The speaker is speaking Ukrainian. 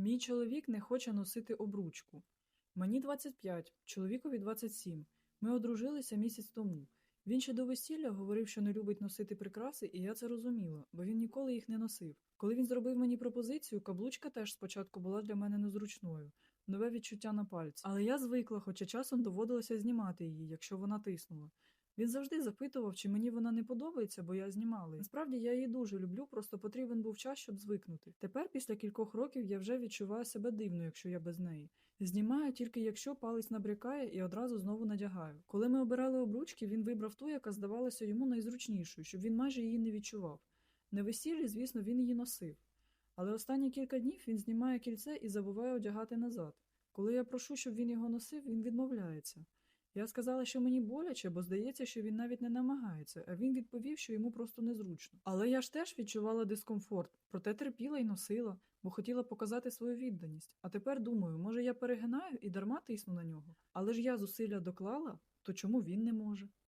Мій чоловік не хоче носити обручку. Мені 25, чоловікові 27. Ми одружилися місяць тому. Він ще до весілля говорив, що не любить носити прикраси, і я це розуміла, бо він ніколи їх не носив. Коли він зробив мені пропозицію, каблучка теж спочатку була для мене незручною, нове відчуття на пальці. Але я звикла, хоча часом доводилося знімати її, якщо вона тиснула. Він завжди запитував, чи мені вона не подобається, бо я знімала. Насправді я її дуже люблю, просто потрібен був час, щоб звикнути. Тепер, після кількох років, я вже відчуваю себе дивно, якщо я без неї. Знімаю тільки якщо палець набрякає і одразу знову надягаю. Коли ми обирали обручки, він вибрав ту, яка здавалася йому найзручнішою, щоб він майже її не відчував. На весіллі, звісно, він її носив. Але останні кілька днів він знімає кільце і забуває одягати назад. Коли я прошу, щоб він його носив, він відмовляється. Я сказала, що мені боляче, бо здається, що він навіть не намагається, а він відповів, що йому просто незручно. Але я ж теж відчувала дискомфорт, проте терпіла і носила, бо хотіла показати свою відданість. А тепер думаю, може я перегинаю і дарма тисну на нього. Але ж я зусилля доклала, то чому він не може?